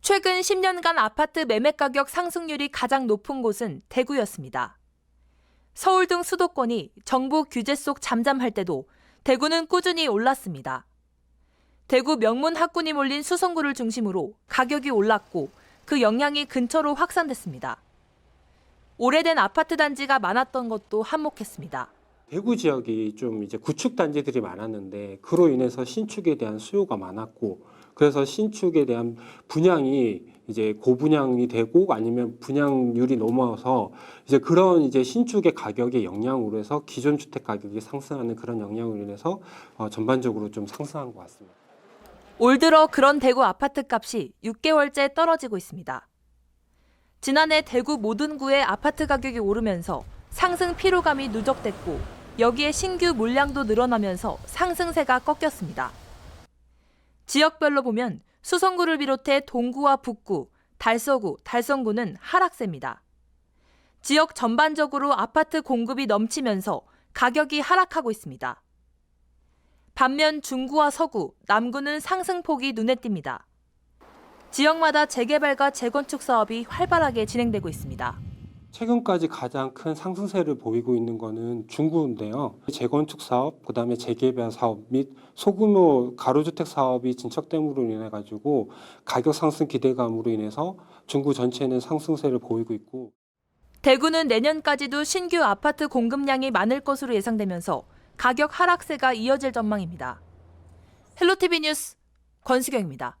최근 10년간 아파트 매매 가격 상승률이 가장 높은 곳은 대구였습니다. 서울 등 수도권이 정부 규제 속 잠잠할 때도 대구는 꾸준히 올랐습니다. 대구 명문 학군이 몰린 수성구를 중심으로 가격이 올랐고 그 영향이 근처로 확산됐습니다. 오래된 아파트 단지가 많았던 것도 한몫했습니다. 대구 지역이 좀 이제 구축 단지들이 많았는데 그로 인해서 신축에 대한 수요가 많았고 그래서 신축에 대한 분양이 이제 고분양이 되고 아니면 분양률이 넘어서 이제 그런 이제 신축의 가격의 영향으로 해서 기존 주택 가격이 상승하는 그런 영향으로 인해서 어, 전반적으로 좀 상승한 것 같습니다. 올 들어 그런 대구 아파트 값이 6개월째 떨어지고 있습니다. 지난해 대구 모든 구의 아파트 가격이 오르면서 상승 피로감이 누적됐고 여기에 신규 물량도 늘어나면서 상승세가 꺾였습니다. 지역별로 보면 수성구를 비롯해 동구와 북구, 달서구, 달성구는 하락세입니다. 지역 전반적으로 아파트 공급이 넘치면서 가격이 하락하고 있습니다. 반면 중구와 서구, 남구는 상승폭이 눈에 띕니다. 지역마다 재개발과 재건축 사업이 활발하게 진행되고 있습니다. 최근까지 가장 큰 상승세를 보이고 있는 것은 중구인데요. 재건축 사업, 그다음에 재개발 사업 및 소규모 가로주택 사업이 진척됨으로 인해 가지고 가격 상승 기대감으로 인해서 중구 전체는 상승세를 보이고 있고 대구는 내년까지도 신규 아파트 공급량이 많을 것으로 예상되면서 가격 하락세가 이어질 전망입니다. 헬로티비 뉴스 권수경입니다.